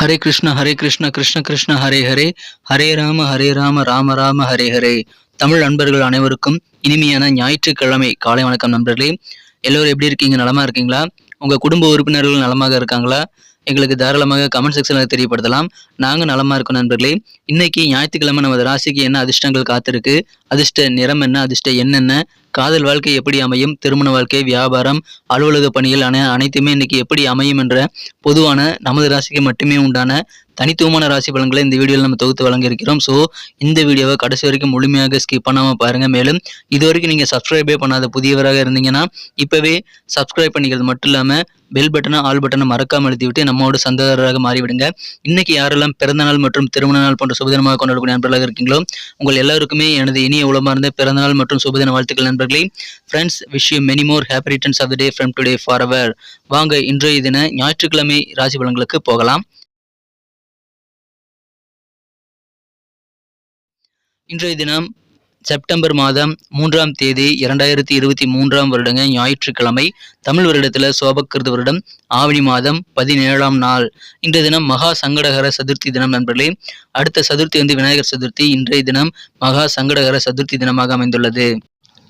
ஹரே கிருஷ்ண ஹரே கிருஷ்ண கிருஷ்ண கிருஷ்ண ஹரே ஹரே. ஹரே ராம ஹரே ராம ராம ராம ஹரே ஹரே. தமிழ் நண்பர்கள் அனைவருக்கும் இனிமையான ஞாயிற்றுக்கிழமை. காலை வணக்கம் நண்பர்களே. எல்லோரும் எப்படி இருக்கீங்க? நலமா இருக்கீங்களா? உங்க குடும்ப உறுப்பினர்கள் நலமாக இருக்காங்களா? எங்களுக்கு தாராளமாக கமெண்ட் செக்ஷனில் தெரியப்படுத்தலாம். நாங்கள் நலமா இருக்கோம் நண்பர்களே. இன்னைக்கு ஞாயிற்றுக்கிழமை நமது ராசிக்கு என்ன அதிர்ஷ்டங்கள் காத்திருக்கு? அதிர்ஷ்ட நிறம் என்ன? அதிர்ஷ்ட என்னென்ன காதல் வாழ்க்கை எப்படி அமையும்? திருமண வாழ்க்கை வியாபாரம் அலுவலக பணிகள் அனை அனைத்துமே இன்னைக்கு எப்படி அமையும் என்ற பொதுவான நமது ராசிக்கு மட்டுமே உண்டான தனித்துவமான ராசி பலன்களை இந்த வீடியோவில் நம்ம தொகுத்து வழங்கியிருக்கிறோம். ஸோ இந்த வீடியோவை கடைசி வரைக்கும் முழுமையாக ஸ்கிப் பண்ணாமல் பாருங்கள் மேலும் இது வரைக்கும் நீங்கள் சப்ஸ்கிரைபே பண்ணாத புதியவராக இருந்தீங்கன்னா இப்போவே சப்ஸ்கிரைப் பண்ணிக்கிறது மட்டும் இல்லாமல் பெல் பட்டனை ஆல் பட்டனை மறக்காமல் அழுத்தி விட்டு நம்மோட சந்ததாரராக மாறிவிடுங்க. இன்னைக்கு யாரெல்லாம் பிறந்தநாள் மற்றும் திருமண நாள் போன்ற சுபதினமாக கொண்டாடக்கூடிய நண்பர்களாக இருக்கீங்களோ உங்கள் எல்லாருக்குமே எனது இனிய உளமார்ந்த இருந்த நாள் மற்றும் சுபதின வாழ்த்துக்கள் நண்பர்களே friends wish you many more happy returns of the day from today for அவர் வாங்க இன்றைய தின ஞாயிற்றுக்கிழமை ராசி பலன்களுக்கு போகலாம். இன்றைய தினம் செப்டம்பர் மாதம் மூன்றாம் தேதி இரண்டாயிரத்தி இருபத்தி மூன்றாம் வருடங்க ஞாயிற்றுக்கிழமை தமிழ் வருடத்தில் சோபக்கிருத வருடம் ஆவணி மாதம் பதினேழாம் நாள். இன்றைய தினம் மகா சங்கடகர சதுர்த்தி தினம் நண்பர்களே. அடுத்த சதுர்த்தி வந்து விநாயகர் சதுர்த்தி. இன்றைய தினம் மகா சங்கடகர சதுர்த்தி தினமாக அமைந்துள்ளது.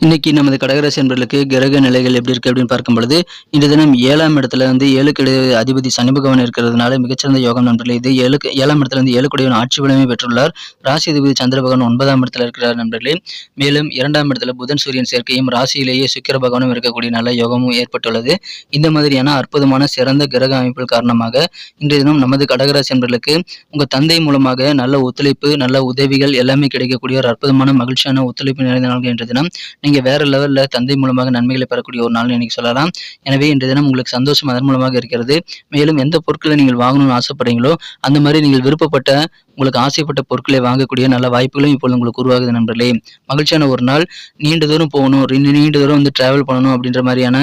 இன்னைக்கு நமது கடகராசி என்பர்களுக்கு கிரக நிலைகள் எப்படி இருக்கு அப்படின்னு பார்க்கும் பொழுது இந்த தினம் ஏழாம் இடத்துல வந்து ஏழுக்கு அதிபதி சனி பகவான் இருக்கிறதுனால மிகச்சிறந்த யோகம் நண்பர்களே இது ஏழுக்கு ஏழாம் இடத்துல வந்து ஏழுக்குடையவன் ஆட்சி பலமே பெற்றுள்ளார். ராசி அதிபதி சந்திர பகவான் ஒன்பதாம் இடத்துல இருக்கிறார் நண்பர்களே. மேலும் இரண்டாம் இடத்துல புதன் சூரியன் சேர்க்கையும் ராசியிலேயே சுக்கிர பகவானும் இருக்கக்கூடிய நல்ல யோகமும் ஏற்பட்டுள்ளது. இந்த மாதிரியான அற்புதமான சிறந்த கிரக அமைப்புகள் காரணமாக இன்றைய தினம் நமது கடகராசி என்பர்களுக்கு உங்க தந்தை மூலமாக நல்ல ஒத்துழைப்பு நல்ல உதவிகள் எல்லாமே கிடைக்கக்கூடிய ஒரு அற்புதமான மகிழ்ச்சியான ஒத்துழைப்பு நிறைந்த நாள்கள் இன்றைய தினம். நீங்கள் வேற லெவலில் தந்தை மூலமாக நன்மைகளை பெறக்கூடிய ஒரு நாள் இன்னைக்கு சொல்லலாம். எனவே இன்றைய தினம் உங்களுக்கு சந்தோஷம் அதன் மூலமாக இருக்கிறது. மேலும் எந்த பொருட்களை நீங்கள் வாங்கணும்னு ஆசைப்படுறீங்களோ அந்த மாதிரி நீங்கள் விருப்பப்பட்ட உங்களுக்கு ஆசைப்பட்ட பொருட்களை வாங்கக்கூடிய நல்ல வாய்ப்புகளும் இப்போது உங்களுக்கு உருவாகுது நண்பர்களே. மகிழ்ச்சியான ஒரு நாள். நீண்ட தூரம் போகணும். ரெண்டு நீண்ட தூரம் வந்து டிராவல் பண்ணணும் அப்படின்ற மாதிரியான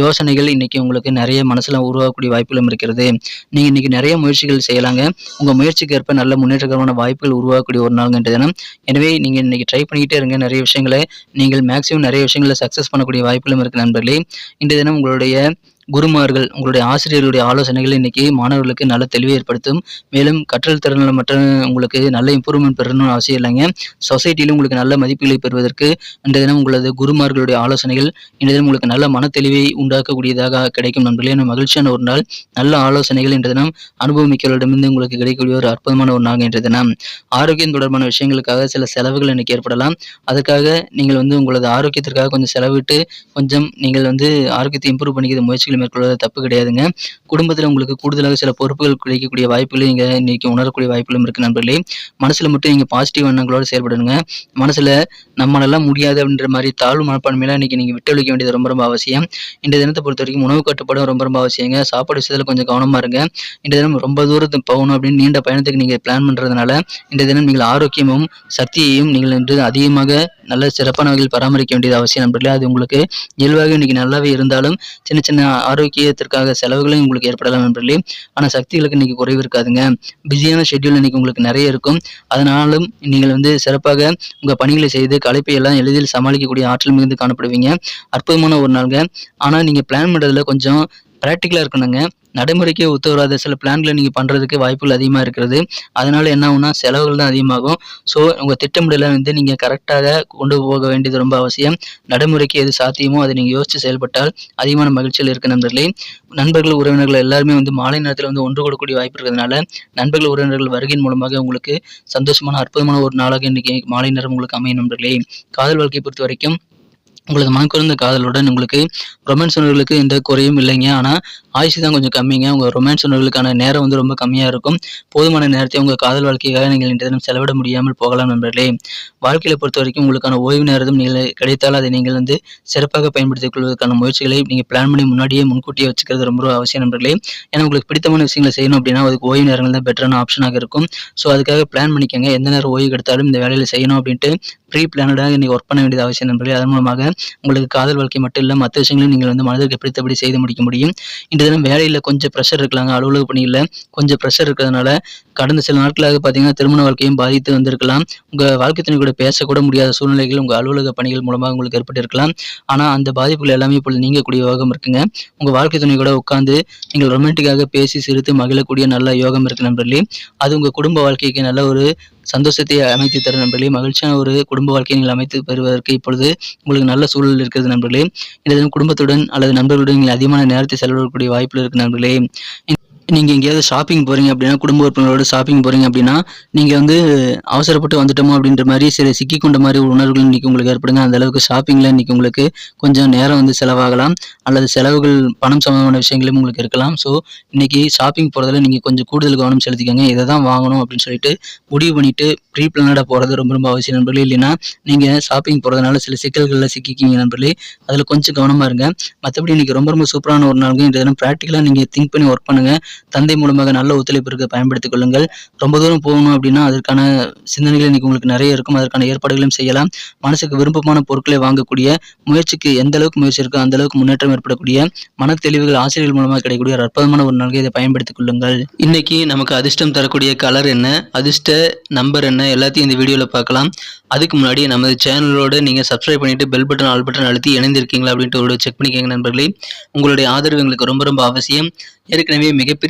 யோசனைகள் இன்னைக்கு உங்களுக்கு நிறைய மனசில் உருவாகக்கூடிய வாய்ப்புகளும் இருக்கிறது. நீங்கள் இன்னைக்கு நிறைய முயற்சிகள் செய்யலாங்க. உங்கள் முயற்சிக்கு ஏற்ப நல்ல முன்னேற்றகரமான வாய்ப்புகள் உருவாகக்கூடிய ஒரு நாள் தினம். எனவே நீங்கள் இன்னைக்கு ட்ரை பண்ணிக்கிட்டே இருங்க. நிறைய விஷயங்களை. நீங்கள் மேக்ஸிமம் நிறைய விஷயங்களை சக்ஸஸ் பண்ணக்கூடிய வாய்ப்புகளும் இருக்குது நண்பர்களே. இன்றைய தினம் உங்களுடைய குருமார்கள் உங்களுடைய ஆசிரியர்களுடைய ஆலோசனைகள் இன்னைக்கு மாணவர்களுக்கு நல்ல தெளிவை ஏற்படுத்தும். மேலும் கற்றல் திறனில் மற்றும் உங்களுக்கு நல்ல இம்ப்ரூவ்மெண்ட் பெறணும்னு அவசியம் இல்லைங்க. சொசைட்டியிலும் உங்களுக்கு நல்ல மதிப்புகளை பெறுவதற்கு இன்றைய தினம் உங்களது குருமார்களுடைய ஆலோசனைகள் இன்றைய தினம் உங்களுக்கு நல்ல மனத்தெளிவை தெளிவை உண்டாக்கக்கூடியதாக கிடைக்கும் நண்பர்களே. மகிழ்ச்சியான ஒரு நாள் நல்ல ஆலோசனைகள் இன்றைய தினம் அனுபவமிக்கவர்களிடமிருந்து உங்களுக்கு கிடைக்கக்கூடிய ஒரு அற்புதமான ஒரு நாள் இன்றைய தினம். ஆரோக்கியம் தொடர்பான விஷயங்களுக்காக சில செலவுகள் இன்னைக்கு ஏற்படலாம். அதுக்காக நீங்கள் வந்து உங்களது ஆரோக்கியத்திற்காக கொஞ்சம் செலவிட்டு கொஞ்சம் நீங்கள் வந்து ஆரோக்கியத்தை இம்ப்ரூவ் பண்ணிக்கிற முயற்சிகள் மேற்கொள்வது தப்பு கிடையாதுங்க. குடும்பத்தில் உங்களுக்கு கூடுதலாக சில பொறுப்புகள் கிடைக்கக்கூடிய வாய்ப்புகளும் இங்கே இன்னைக்கு உணரக்கூடிய வாய்ப்புகளும் இருக்குது நண்பர்களே. மனசில் மட்டும் நீங்கள் பாசிட்டிவ் எண்ணங்களோடு செயல்படணுங்க. மனசில் நம்மளெல்லாம் முடியாது அப்படின்ற மாதிரி தாழ்வு மனப்பான்மையெல்லாம் இன்னைக்கு நீங்கள் விட்டு வேண்டியது ரொம்ப ரொம்ப அவசியம். இந்த தினத்தை பொறுத்த வரைக்கும் உணவு கட்டுப்பாடும் ரொம்ப ரொம்ப அவசியங்க. சாப்பாடு விஷயத்தில் கொஞ்சம் கவனமாக இருங்க. இந்த தினம் ரொம்ப தூரத்துக்கு போகணும் அப்படின்னு நீண்ட பயணத்துக்கு நீங்கள் பிளான் பண்ணுறதுனால இந்த தினம் நீங்கள் ஆரோக்கியமும் சக்தியையும் நீங்கள் இன்று அதிகமாக நல்ல சிறப்பான வகையில் பராமரிக்க வேண்டியது அவசியம் நண்பர்களே. அது உங்களுக்கு இயல்பாக இன்னைக்கு நல்லாவே இருந்தாலும் சின்ன சின்ன ஆரோக்கியத்திற்காக செலவுகளையும் உங்களுக்கு ஏற்படலாம் நண்பர்களே. ஆனால் சக்திகளுக்கு இன்னைக்கு குறைவு இருக்காதுங்க. பிஸியான ஷெட்யூல் இன்னைக்கு உங்களுக்கு நிறைய இருக்கும். அதனாலும் நீங்கள் வந்து சிறப்பாக உங்கள் பணிகளை செய்து களைப்பை எல்லாம் எளிதில் சமாளிக்கக்கூடிய ஆற்றல் மிகுந்து காணப்படுவீங்க. அற்புதமான ஒரு நாளுங்க. ஆனால் நீங்கள் பிளான் பண்ணுறதுல கொஞ்சம் ப்ராக்டிக்கலாக இருக்கணுங்க. நடைமுறைக்கே ஒத்து வராத சில பிளான்களை நீங்கள் பண்ணுறதுக்கு வாய்ப்புகள் அதிகமாக இருக்கிறது. அதனால் என்ன ஆகும்னா செலவுகள் தான் அதிகமாகும். ஸோ உங்கள் திட்டமிடலை வந்து நீங்கள் கரெக்டாக கொண்டு போக வேண்டியது ரொம்ப அவசியம். நடைமுறைக்கு எது சாத்தியமோ அதை நீங்கள் யோசித்து செயல்பட்டால் அதிகமான மகிழ்ச்சியில் இருக்க நண்பர்களே. நண்பர்கள் உறவினர்கள் எல்லாருமே வந்து மாலை நேரத்தில் வந்து ஒன்று கூடக்கூடிய வாய்ப்பு இருக்கிறதுனால நண்பர்கள் உறவினர்கள் வருகையின் மூலமாக உங்களுக்கு சந்தோஷமான அற்புதமான ஒரு நாளாக இன்றைக்கி மாலை நேரம் உங்களுக்கு அமையும் நண்பர்களே. காதல் வாழ்க்கையை பொறுத்த வரைக்கும் உங்களது மனக்குறந்த காதலுடன் உங்களுக்கு ரொமான்ஸ் உணர்வுகளுக்கு எந்த குறையும் இல்லைங்க. ஆனால் ஆயுசு தான் கொஞ்சம் கம்மிங்க. உங்கள் ரொமான்ஸ் உணர்வுகளுக்கான நேரம் வந்து ரொம்ப கம்மியாக இருக்கும். போதுமான நேரத்தை உங்கள் காதல் வாழ்க்கைக்காக நீங்கள் இன்றைய தினம் செலவிட முடியாமல் போகலாம் நண்பர்களே. வாழ்க்கையில் பொறுத்த வரைக்கும் உங்களுக்கான ஓய்வு நேரத்தும் நீங்கள் கிடைத்தால் அதை நீங்கள் வந்து சிறப்பாக பயன்படுத்திக் கொள்வதற்கான முயற்சிகளை நீங்கள் பிளான் பண்ணி முன்னாடியே முன்கூட்டியே வச்சுக்கிறது ரொம்ப அவசியம் நண்பர்களே. ஏன்னா உங்களுக்கு பிடித்தமான விஷயங்களை செய்யணும் அப்படின்னா அதுக்கு ஓய்வு நேரங்கள் தான் பெட்டரான ஆப்ஷனாக இருக்கும். ஸோ அதுக்காக பிளான் பண்ணிக்கோங்க. எந்த நேரம் ஓய்வு எடுத்தாலும் இந்த வேலையில் செய்யணும் அப்படின்ட்டு ப்ரீ பிளானடாக இன்னைக்கு ஒர்க் பண்ண வேண்டியது அவசியம் நண்பர்களே. அதன் மூலமாக உங்களுக்கு காதல் வாழ்க்கை மட்டும் இல்லை மற்ற விஷயங்களையும் நீங்கள் வந்து மனதிற்கு பிடித்தபடி செய்து முடிக்க முடியும். இந்த தினம் வேலையில் கொஞ்சம் ப்ரெஷர் இருக்கலாங்க அலுவலக பணியில் கொஞ்சம் ப்ரெஷர் இருக்கிறதுனால கடந்த சில நாட்களாக பார்த்தீங்கன்னா திருமண வாழ்க்கையும் பாதித்து வந்திருக்கலாம். உங்கள் வாழ்க்கை துணை கூட பேசக்கூட முடியாத சூழ்நிலைகள் உங்கள் அலுவலக பணிகள் மூலமாக உங்களுக்கு ஏற்பட்டிருக்கலாம். ஆனால் அந்த பாதிப்புகள் எல்லாமே இப்பொழுது நீங்கக்கூடிய யோகம் இருக்குங்க. உங்கள் வாழ்க்கை துணை கூட உட்காந்து நீங்கள் ரொமான்டிக்காக பேசி சிரித்து மகிழக்கூடிய நல்ல யோகம் இருக்கு நண்பர்களே. அது உங்கள் குடும்ப வாழ்க்கைக்கு நல்ல ஒரு சந்தோஷத்தை அமைத்து தரும் நண்பர்களே. மகிழ்ச்சியான ஒரு குடும்ப வாழ்க்கையை நீங்கள் அமைத்து பெறுவதற்கு இப்பொழுது உங்களுக்கு நல்ல சூழல் இருக்கிறது நண்பர்களே. இந்த குடும்பத்துடன் அல்லது நண்பர்களுடன் நீங்கள் அதிகமான நேரத்தை செலவிடக்கூடிய வாய்ப்புகள் இருக்கு நண்பர்களே. நீங்கள் எங்கேயாவது ஷாப்பிங் போகிறீங்க அப்படின்னா குடும்ப உறுப்பினரோட ஷாப்பிங் போகிறீங்க அப்படின்னா நீங்கள் வந்து அவசரப்பட்டு வந்துட்டோமோ அப்படின்ற மாதிரி சில சிக்கிக்கொண்ட மாதிரி ஒரு உணர்வுகள் இன்றைக்கி உங்களுக்கு ஏற்படுங்க. அந்த அளவுக்கு ஷாப்பிங்கில் இன்றைக்கி உங்களுக்கு கொஞ்சம் நேரம் வந்து செலவாகலாம். அல்லது செலவுகள் பணம் சம்பந்தமான விஷயங்களும் உங்களுக்கு இருக்கலாம். ஸோ இன்றைக்கி ஷாப்பிங் போகிறதுல நீங்கள் கொஞ்சம் கூடுதல் கவனம் செலுத்திக்கோங்க. இதை தான் வாங்கணும் அப்படின்னு சொல்லிட்டு முடிவு பண்ணிவிட்டு ப்ரீ பிளானடாக போகிறது ரொம்ப ரொம்ப அவசியம் நண்பர்களே. இல்லைன்னா நீங்கள் ஷாப்பிங் போகிறதுனால சில சிக்கல்களில் சிக்கிக்கிங்க நண்பர்களே. அதில் கொஞ்சம் கவனமாக இருங்க. மற்றபடி இன்றைக்கி ரொம்ப ரொம்ப சூப்பரான ஒரு நாளுங்க. இந்த தினம் ப்ராக்டிக்கலாக நீங்கள் திங்க் பண்ணி ஒர்க் பண்ணுங்கள் தந்தை மூலமாக நல்ல ஒத்துழைப்பு இருக்க பயன்படுத்திக் கொள்ளுங்கள். ரொம்ப தூரம் போகணும் அப்படின்னா அதற்கான சிந்தனைகள் இன்னைக்கு உங்களுக்கு நிறைய இருக்கும். அதற்கான ஏற்பாடுகளையும் செய்யலாம். மனசுக்கு விருப்பமான பொருட்களை வாங்கக்கூடிய முயற்சிக்கு எந்த அளவுக்கு முயற்சி இருக்கோ அந்த அளவுக்கு முன்னேற்றம் ஏற்படக்கூடிய மன தெளிவுகள் ஆசிரியர்கள் மூலமாக கிடைக்கக்கூடிய ஒரு அற்புதமான ஒரு நாள்கள் இதை பயன்படுத்திக் கொள்ளுங்கள். இன்னைக்கு நமக்கு அதிர்ஷ்டம் தரக்கூடிய கலர் என்ன அதிர்ஷ்ட நம்பர் என்ன எல்லாத்தையும் இந்த வீடியோவில் பார்க்கலாம். அதுக்கு முன்னாடி நமது சேனலோடு நீங்கள் சப்ஸ்கிரைப் பண்ணிட்டு பெல் பட்டன் ஆல் பட்டன் அழுத்தி இணைந்திருக்கீங்களா அப்படின்ட்டு ஒரு செக் பண்ணிக்கோங்க நண்பர்களே. உங்களுடைய ஆதரவு எங்களுக்கு ரொம்ப ரொம்ப அவசியம். ஏற்கனவே மிகப்பெரிய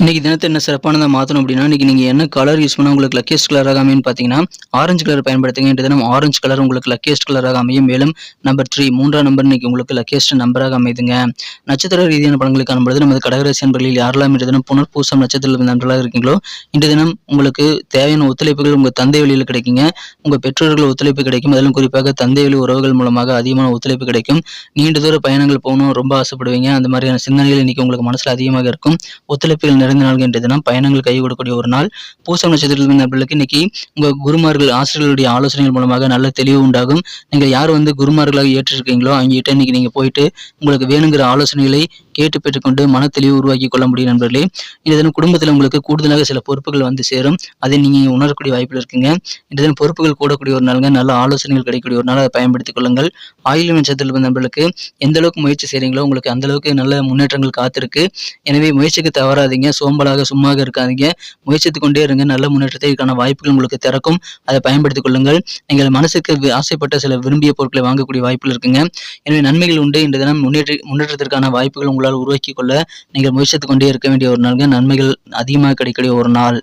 இன்னைக்கு தினத்தை என்ன சிறப்பானதாக மாற்றணும் அப்படின்னா இன்னைக்கு நீங்கள் என்ன கலர் யூஸ் பண்ணால் உங்களுக்கு லக்கியஸ்ட் கலராக அமையும் பார்த்தீங்கன்னா ஆரஞ்சு கலர் பயன்படுத்துங்க. இன்று தினம் ஆரஞ்சு கலர் உங்களுக்கு லக்கியஸ்ட் கலராக அமையும். மேலும் நம்பர் த்ரீ மூன்றாம் நம்பர் இன்னைக்கு உங்களுக்கு லக்கியஸ்ட் நம்பராக அமைதுங்க. நட்சத்திர ரீதியான படங்களை காணும்பொழுது நமது கடகராசி நண்பர்களில் யாரெல்லாம் இன்று தினம் புனர்பூசம் நட்சத்திர நண்பர்களாக இருக்கீங்களோ இன்று தினம் உங்களுக்கு தேவையான ஒத்துழைப்புகள் உங்கள் தந்தை வழியில் கிடைக்குங்க. உங்கள் பெற்றோர்கள் ஒத்துழைப்பு கிடைக்கும். அதிலும் குறிப்பாக தந்தை வழி உறவுகள் மூலமாக அதிகமான ஒத்துழைப்பு கிடைக்கும். நீண்ட தூர பயணங்கள் போகணும் ரொம்ப ஆசைப்படுவீங்க. அந்த மாதிரியான சிந்தனைகள் இன்னைக்கு உங்களுக்கு மனசில் அதிகமாக இருக்கும். ஒத்துழைப்புகள் நிறைந்த நாள் என்ற தினம் பயணங்கள் கை கொடுக்கக்கூடிய ஒரு நாள். பூசம் நட்சத்திரத்தில் நபர்களுக்கு இன்னைக்கு உங்கள் குருமார்கள் ஆசிரியர்களுடைய ஆலோசனைகள் மூலமாக நல்ல தெளிவு உண்டாகும். நீங்கள் யார் வந்து குருமார்களாக ஏற்றிருக்கீங்களோ அவங்ககிட்ட இன்னைக்கு நீங்கள் போயிட்டு உங்களுக்கு வேணுங்கிற ஆலோசனைகளை கேட்டு பெற்றுக்கொண்டு மன தெளிவு உருவாக்கி கொள்ள முடியும் நண்பர்களே. இந்த தினம் குடும்பத்தில் உங்களுக்கு கூடுதலாக சில பொறுப்புகள் வந்து சேரும். அதை நீங்கள் உணரக்கூடிய வாய்ப்பில் இருக்குங்க. இந்த தினம் பொறுப்புகள் கூடக்கூடிய ஒரு நாளுங்க. நல்ல ஆலோசனைகள் கிடைக்கக்கூடிய ஒரு நாள். அதை பயன்படுத்திக் கொள்ளுங்கள். ஆயுள் நட்சத்திரத்தில் நண்பர்களுக்கு எந்த அளவுக்கு முயற்சி செய்கிறீங்களோ உங்களுக்கு அந்த அளவுக்கு நல்ல முன்னேற்றங்கள் காத்திருக்கு. எனவே முயற்சிக்கு தவறாதீங்க. சோம்பலாக சும்மாக இருக்காதீங்க. முயற்சித்து கொண்டே இருங்க. நல்ல முன்னேற்றத்திற்கான வாய்ப்புகள் உங்களுக்கு திறக்கும். அதை பயன்படுத்திக் கொள்ளுங்கள். நீங்கள் மனசுக்கு ஆசைப்பட்ட சில விரும்பிய பொருட்களை வாங்கக்கூடிய வாய்ப்புகள் இருக்குங்க. எனவே நன்மைகள் உண்டு. இந்த தினம் முன்னேற்ற முன்னேற்றத்திற்கான வாய்ப்புகள் உங்களால் உருவாக்கி கொள்ள நீங்கள் முயற்சித்துக் கொண்டே இருக்க வேண்டிய ஒரு நாளுங்க. நன்மைகள் அதிகமாக கிடைக்கக்கூடிய ஒரு நாள்.